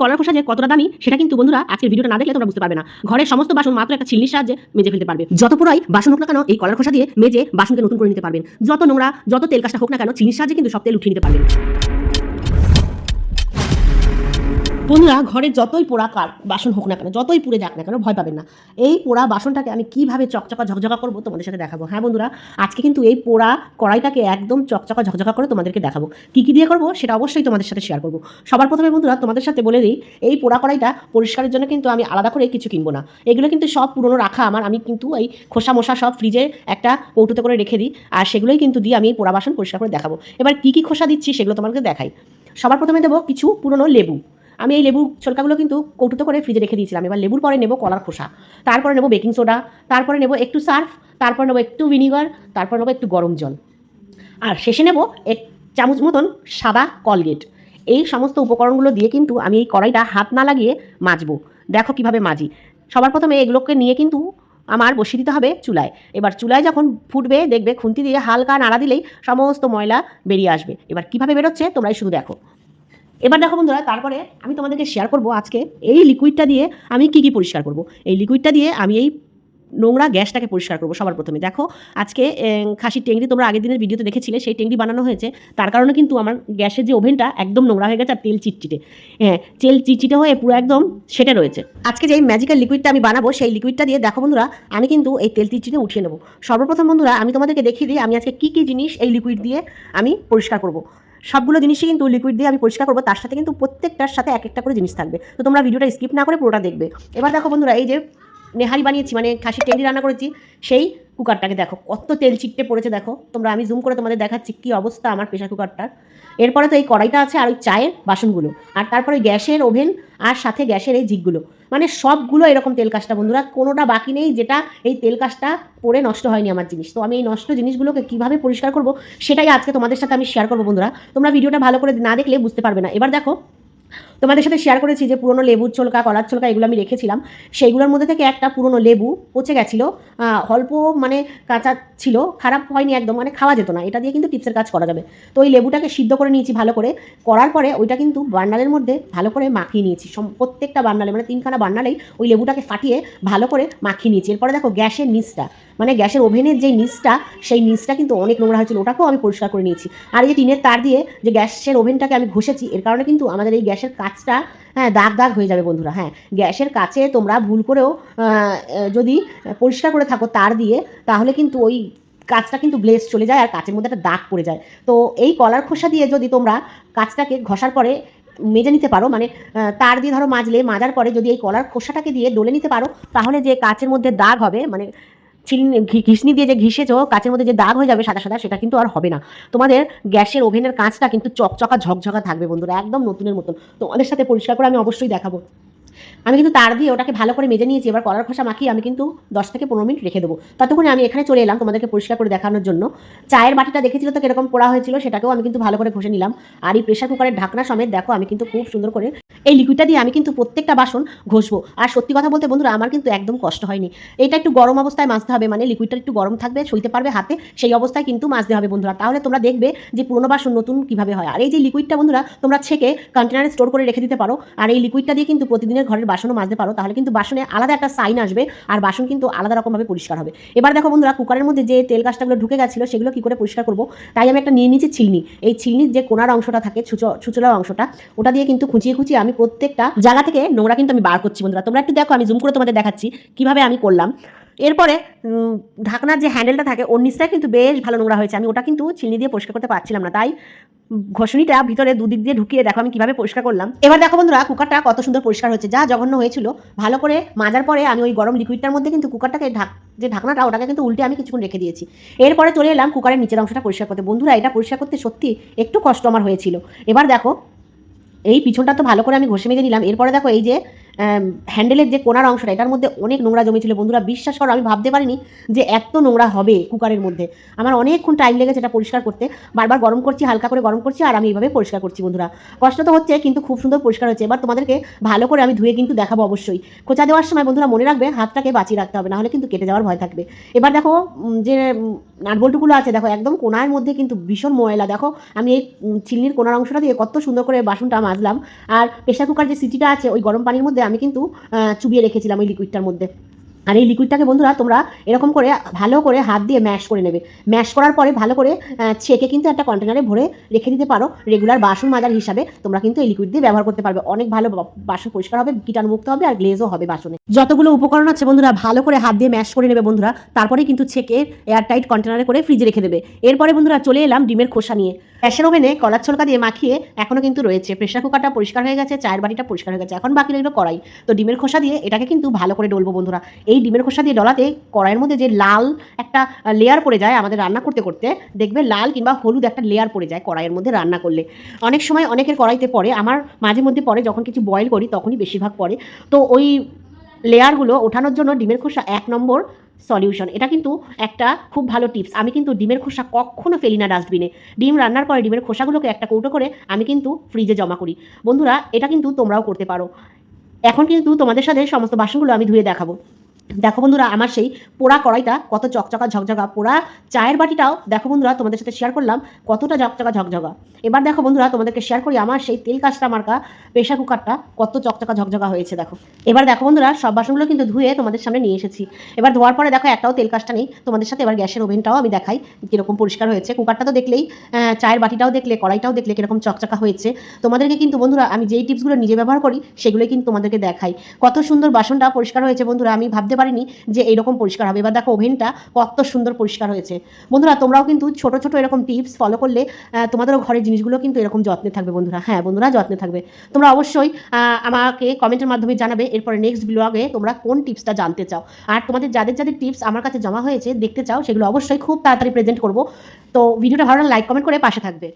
কলার খোসা যে কতটা দামি, সেটা কিন্তু বন্ধুরা আজকের ভিডিওটা না দেখলে তোমরা বুঝতে পারবে না। ঘরের সমস্ত বাসন মাত্র একটা ছিল্লির সাহায্যে মেজে ফেলতে পারবে। যত পুরাই বাসন হোক না কেন, এই কলার খোসা দিয়ে মেজে বাসনকে নতুন করে নিতে পারবেন। যত নোংরা, যত তেল কাজটা হোক না কেন চিনির সাহায্যে কিন্তু সব তেল উঠিয়ে নিতে পারবেন। বন্ধুরা, ঘরে যতই পোড়া কার বাসন হোক না কেন, যতই পুড়ে যাক না কেন, ভয় পাবেন না। এই পোড়া বাসনটাকে আমি কীভাবে চকচকা ঝকঝকা করব তোমাদের সাথে দেখাবো। হ্যাঁ বন্ধুরা, আজকে কিন্তু এই পোড়া কড়াইটাকে একদম চকচকা ঝকঝকা করে তোমাদেরকে দেখাবো। কী কী দিয়ে করব সেটা অবশ্যই তোমাদের সাথে শেয়ার করব। সবার প্রথমে বন্ধুরা, তোমাদের সাথে বলে দিই, এই পোড়া কড়াইটা পরিষ্কারের জন্য কিন্তু আমি আলাদা করে কিছু কিনবো না। এগুলো কিন্তু সব পুরনো রাখা আমার, আমি কিন্তু এই খোসা মশা সব ফ্রিজে একটা কৌটোতে করে রেখে দিই, আর সেগুলোই কিন্তু দিয়ে আমি এই পোড়া বাসন পরিষ্কার করে দেখাবো। এবার কী কী খোসা দিচ্ছি সেগুলো তোমাকে দেখাই। সবার প্রথমে দেবো কিছু পুরনো লেবু। আমি এই লেবু ছোলকাগুলো কিন্তু কৌটুতো করে ফ্রিজে রেখে দিয়েছিলাম। এবার লেবুর পরে নেব কলার খোসা, তারপরে নেব বেকিং সোডা তারপরে নেব একটু সার্ফ তারপর নেব একটু ভিনিগার তারপর নেব একটু গরম জল। আর শেষে নেব এক চামচ মতন সাদা কলগেট এই সমস্ত উপকরণগুলো দিয়ে কিন্তু আমি এই কড়াইটা হাত না লাগিয়ে মাজবো। দেখো কীভাবে মাজি। সবার প্রথমে এগুলোকে নিয়ে কিন্তু আমার বসিয়ে দিতে হবে চুলায়। এবার চুলায় যখন ফুটবে, দেখবে খুন্তি দিয়ে হালকা নাড়া দিলেই সমস্ত ময়লা বেরিয়ে আসবে। এবার কীভাবে বেরোচ্ছে তোমরাই শুধু দেখো। এবার দেখো বন্ধুরা, তারপরে আমি তোমাদেরকে শেয়ার করব আজকে এই লিকুইডটা দিয়ে আমি কি কি পরিষ্কার করব। এই লিকুইডটা দিয়ে আমি এই নোংরা গ্যাসটাকে পরিষ্কার করব সবার প্রথমে। দেখো, আজকে খাসির টেংরি তোমরা আগের দিনের ভিডিওতে দেখেছিলে, সেই টেংরি বানানো হয়েছে। তার কারণে কিন্তু আমার গ্যাসের যে ওভেনটা একদম নোংরা হয়ে গেছে আর তেল চিটচিটে। হ্যাঁ তেল চিটচিটে হয়ে পুরো একদম সেটে রয়েছে। আজকে যে ম্যাজিক্যাল লিকুইডটা আমি বানাবো, সেই লিকুইডটা দিয়ে দেখো বন্ধুরা, আমি কিন্তু এই তেল চিটচিটে উঠিয়ে নেব। সর্বপ্রথম বন্ধুরা, আমি তোমাদেরকে দেখিয়ে দিই, আমি আজকে কী কী জিনিস এই লিকুইড দিয়ে আমি পরিষ্কার করব। সবগুলো জিনিসই কিন্তু লিকুইড দিয়ে আমি পরিষ্কার করব, তার সাথে কিন্তু প্রত্যেকটার সাথে এক একটা করে জিনিস থাকবে। তো তোমরা ভিডিওটা স্কিপ না করে পুরোটা দেখবে। এবার দেখো বন্ধুরা, এই যে নেহারি বানিয়েছি মানে খাসি টেন্ডি রান্না করেছি, সেই কুকারটাকে দেখো, কত তেল চিটতে পড়েছে দেখো। তোমরা, আমি জুম করে তোমাদের দেখাচ্ছি কী অবস্থা আমার প্রেশার কুকারটার। এরপরে তো এই কড়াইটা আছে আর ওই চায়ের বাসনগুলো। আর তারপরে গ্যাসের ওভেন আর সাথে গ্যাসের এই জিগগুলো। মানে সবগুলো এরকম তেল কাজটা বন্ধুরা, কোনোটা বাকি নেই যেটা এই তেল কাজটা পরে নষ্ট হয়নি আমার জিনিস। তো আমি এই নষ্ট জিনিসগুলোকে কীভাবে পরিষ্কার করব সেটাই আজকে তোমাদের সাথে আমি শেয়ার করব, বন্ধুরা। তোমরা ভিডিওটা ভালো করে না দেখলে বুঝতে পারবে না। এবার দেখো তোমাদের সাথে শেয়ার করেছি যে পুরনো লেবুর ছোলকা, কলার ছোলকা এগুলো আমি রেখেছিলাম। সেইগুলোর মধ্যে থেকে একটা পুরনো লেবু পচে গেছিল। অল্প মানে কাঁচা ছিল, খারাপ হয়নি একদম মানে খাওয়া যেত না। এটা দিয়ে কিন্তু টিপসের কাজ করা যাবে। তো ওই লেবুটাকে সিদ্ধ করে নিয়েছি ভালো করে। করার পরে ওইটা কিন্তু বার্নালের মধ্যে ভালো করে মাখিয়ে নিয়েছি। প্রত্যেকটা বার্নালে মানে তিনখানা বার্নালেই ওই লেবুটাকে ফাটিয়ে ভালো করে মাখিয়ে নিয়েছি। এরপরে দেখো গ্যাসের নিচটা মানে গ্যাসের ওভেনের যেই নিচটা, সেই নিচটা কিন্তু অনেক নোংরা হয়েছিল। ওটাকেও আমি পরিষ্কার করে নিয়েছি। আর এই যে টিনের তার দিয়ে যে গ্যাসের ওভেনটাকে আমি ঘষেছি, এর কারণে কিন্তু আমাদের এই গ্যাসের কাজটা হ্যাঁ দাগ দাগ হয়ে যাবে বন্ধুরা হ্যাঁ। গ্যাসের কাছে তোমরা ভুল করেও যদি পরিষ্কার করে থাকো তার দিয়ে, তাহলে কিন্তু ওই কাজটা কিন্তু ব্লেস চলে যায় আর কাচের মধ্যে একটা দাগ পড়ে যায়। তো এই কলার খোসা দিয়ে যদি তোমরা কাজটাকে ঘষার পরে মেজে নিতে পারো মানে তার দিয়ে ধরো মাজলে, মাজার পরে যদি এই কলার খোসাটাকে দিয়ে ডলে নিতে পারো, তাহলে যে কাচের মধ্যে দাগ হবে মানে চিনি ঘিসনি দিয়ে যে ঘিসেছো, কাচের মধ্যে যে দাগ হয়ে যাবে সাদা সাদা, সেটা কিন্তু আর হবে না। তোমাদের গ্যাসের ওভেনের কাঁচটা কিন্তু চকচকা, ঝকঝকা থাকবে বন্ধুরা, একদম নতুনের মতন। তোমাদের সাথে পরিষ্কার করে আমি অবশ্যই দেখাবো। আমি কিন্তু তার দিয়ে ওটাকে ভালো করে মেজে নিয়েছি, এবার কলার খোসা মাখিয়ে আমি কিন্তু দশ থেকে পনেরো মিনিট রেখে দেবো। ততক্ষণে আমি এখানে চলে এলাম তোমাদেরকে পরিষ্কার করে দেখানোর জন্য। চায়ের বাটিটা দেখেছিল তো কীরকম পোড়া হয়েছিল, সেটাকেও আমি কিন্তু ভালো করে ঘষে নিলাম। আর এই প্রেশার কুকারের ঢাকনা সমেত দেখো, আমি কিন্তু খুব সুন্দর করে এই লিকুইডটা দিয়ে আমি কিন্তু প্রত্যেকটা বাসন ঘষবো। আর সত্যি কথা বলতে বন্ধুরা, আমার কিন্তু একদম কষ্ট হয়নি। এটা একটু গরম অবস্থায় মাজতে হবে মানে লিকুইডটা একটু গরম থাকবে, সইতে পারবে হাতে, সেই অবস্থায় কিন্তু মাজতে হবে বন্ধুরা। তাহলে তোমরা দেখবে যে পুরনো বাসন নতুন কীভাবে হয়। আর এই যে লিকুইডটা বন্ধুরা, তোমরা ছেঁকে কন্টেনারে স্টোর করে রেখে দিতে পারো। আর এই লিকুইডটা দিয়ে কিন্তু প্রতিদিনের ঘরের বাসনও মাজতে পারো। তাহলে কিন্তু বাসনে আলাদা একটা সাইন আসবে, আর বাসন কিন্তু আলাদা রকমভাবে পরিষ্কার হবে। এবার দেখো বন্ধুরা কুকারের মধ্যে যে তেল কাজটাগুলো ঢুকে গেছিল, সেগুলো কি করে পরিষ্কার করব? তাই আমি একটা নিয়ে নিয়েছি ছিলনি। এই ছিলনির যে কোনার অংশটা থাকে, ছুচো ছুচোলা অংশটা, ওটা দিয়ে কিন্তু খুঁচিয়ে খুঁচিয়ে আমি প্রত্যেকটা জায়গা থেকে নোংরা কিন্তু আমি বার করছি, বন্ধুরা। তোমরা একটু দেখো, আমি জুম করে তোমাদের দেখাচ্ছি কীভাবে আমি করলাম। এরপরে ঢাকনার যে হ্যান্ডেলটা থাকে, ওর নিচটা কিন্তু বেশ ভালো নোংরা হয়েছে। আমি ওটা কিন্তু চিনি দিয়ে পরিষ্কার করতে পারছিলাম না। তাই ঘষণিটা ভিতরে দুদিক দিয়ে ঢুকিয়ে দেখো আমি কীভাবে পরিষ্কার করলাম। এবার দেখো, বন্ধুরা কুকারটা কত সুন্দর পরিষ্কার হয়েছে। যা জঘন্য হয়েছিল। ভালো করে মাজার পরে আমি ওই গরম লিকুইডটার মধ্যে কিন্তু কুকারটাকে ঢাক, যে ঢাকনাটা, ওটাকে কিন্তু উল্টে আমি কিছুক্ষণ রেখে দিয়েছি। এরপরে চলে এলাম কুকারের নিচের অংশটা পরিষ্কার করতে। বন্ধুরা, এটা পরিষ্কার করতে সত্যি একটু কষ্ট আমার হয়েছিল। এবার দেখো এই পিছনটা তো ভালো করে আমি ঘষে মেজে নিলাম। এরপরে দেখো এই যে হ্যান্ডেলের যে কোনার অংশটা, এটার মধ্যে অনেক নোংরা জমেছিল বন্ধুরা, বিশ্বাস করো, আমি ভাবতে পারিনি যে এত নোংরা হবে কুকারের মধ্যে। আমার অনেকক্ষণ টাইম লেগেছে এটা পরিষ্কার করতে। বারবার গরম করছি, হালকা করে গরম করছি, আর আমি এইভাবে পরিষ্কার করছি, বন্ধুরা। কষ্ট তো হচ্ছে, কিন্তু খুব সুন্দর পরিষ্কার হচ্ছে। এবার তোমাদেরকে ভালো করে আমি ধুয়ে কিন্তু দেখাবো অবশ্যই। খোঁচা দেওয়ার সময়, বন্ধুরা, মনে রাখবে, হাতটাকে বাঁচিয়ে রাখতে হবে, নাহলে কিন্তু কেটে যাওয়ার ভয় থাকবে। এবার দেখো যে নাটবল্টুগুলো আছে, দেখো, একদম কোনার মধ্যে কিন্তু ভীষণ ময়লা। দেখো, আমি এই চিল্লির কোনার অংশটা দিয়ে কত সুন্দর করে বাসনটা মাজলাম। আর প্রেশার কুকার যে সিটিটা আছে, ওই গরম পানির মধ্যে আমি কিন্তু চুবিয়ে রেখেছিলাম ওই লিকুইডটার মধ্যে। আর এই লিকুইডটাকে বন্ধুরা তোমরা এরকম করে ভালো করে হাত দিয়ে ম্যাশ করে নেবে। ম্যাশ করার পরে ভালো করে ছেঁকে কিন্তু একটা কন্টেনারে ভরে রেখে দিতে পারো। রেগুলার বাসন মাজার হিসাবে তোমরা কিন্তু এই লিকুইড দিয়ে ব্যবহার করতে পারবে। অনেক ভালো বাসন পরিষ্কার হবে কীটাণুমুক্ত হবে আর গ্লেজও হবে বাসনে। যতগুলো উপকরণ আছে বন্ধুরা, ভালো করে হাত দিয়ে ম্যাশ করে নেবে বন্ধুরা। তারপরে কিন্তু ছেঁকে এয়ারটাইট কন্টেনারে করে ফ্রিজে রেখে দেবে। এরপরে বন্ধুরা চলে এলাম ডিমের খোসা নিয়ে। গ্যাসের ওভেনে কলার ছলকা দিয়ে মাখিয়ে এখনও কিন্তু রয়েছে। প্রেশার কুকারটা পরিষ্কার হয়ে গেছে, চায়ের বাড়িটা পরিষ্কার হয়ে গেছে। এখন বাকি রইল কড়াই। তো ডিমের খোসা দিয়ে এটাকে কিন্তু ভালো করে ডলবো বন্ধুরা। এই ডিমের খোসা দিয়ে ডলাতে কড়াইয়ের মধ্যে যে লাল একটা লেয়ার পড়ে যায় আমাদের রান্না করতে করতে, দেখবে লাল কিংবা হলুদ একটা লেয়ার পড়ে যায় কড়াইয়ের মধ্যে রান্না করলে। অনেক সময় অনেকের কড়াইতে পড়ে, আমার মাঝে মধ্যে পড়ে, যখন কিছু বয়েল করি তখনই বেশিরভাগ পড়ে। তো ওই লেয়ারগুলো ওঠানোর জন্য ডিমের খোসা এক নম্বর সলিউশন এটা কিন্তু একটা খুব ভালো টিপস আমি কিন্তু ডিমের খোসা কখনো ফেলি না ডাস্টবিনে ডিম রান্নার পরে ডিমের খোসাগুলোকে একটা কৌটো করে আমি কিন্তু ফ্রিজে জমা করি। বন্ধুরা, এটা কিন্তু তোমরাও করতে পারো। এখন কিন্তু তোমাদের সাথে সমস্ত বাসনগুলো আমি ধুয়ে দেখাবো। দেখো বন্ধুরা, আমার সেই পোড়া কড়াইটা কত চকচকা ঝকঝকা। পোড়া চায়ের বাটিটাও দেখো বন্ধুরা, তোমাদের সাথে শেয়ার করলাম, কতটা চকচকা ঝকঝকা। এবার দেখো বন্ধুরা, তোমাদেরকে শেয়ার করি আমার সেই তেল কাজটা মার্কা প্রেশার কুকারটা, কত চকচকা ঝকঝকা হয়েছে দেখো। এবার দেখো বন্ধুরা, সব বাসনগুলো কিন্তু ধুয়ে তোমাদের সামনে নিয়ে এসেছি। এবার ধোয়ার পরে দেখো একটাও তেল কাজটা নেই, তোমাদের সাথে এবার গ্যাসের ওভেনটাও আমি দেখাই, কীরকম পরিষ্কার হয়েছে। কুকারটা তো দেখলেই চায়ের বাটিটাও দেখলে, কড়াইটাও দেখলে কীরকম চকচকা হয়েছে। তোমাদেরকে কিন্তু বন্ধুরা, আমি যেই টিপসগুলো নিজে ব্যবহার করি, সেগুলোই কিন্তু তোমাদেরকে দেখাই। কত সুন্দর বাসনটা পরিষ্কার হয়েছে বন্ধুরা, আমি ভাবতে পারিনি যে এইরকম পরিষ্কার হবে। এবার দেখো ওভেনটা কত সুন্দর পরিষ্কার হয়েছে। বন্ধুরা, তোমরাও কিন্তু ছোট ছোট এরকম টিপস ফলো করলে তোমাদেরও ঘরের জিনিসগুলো কিন্তু এরকম যত্নে থাকবে বন্ধুরা। হ্যাঁ বন্ধুরা, যত্নে থাকবে। তোমরা অবশ্যই আমাকে কমেন্টের মাধ্যমে জানাবে, এরপরে নেক্সট ব্লগে তোমরা কোন টিপসটা জানতে চাও। আর তোমাদের যাদের যাদের টিপস আমার কাছে জমা হয়েছে, দেখতে চাও, সেগুলো অবশ্যই খুব তাড়াতাড়ি প্রেজেন্ট করব। তো ভিডিওটা ভালো লাইক কমেন্ট করে পাশে থাকবে।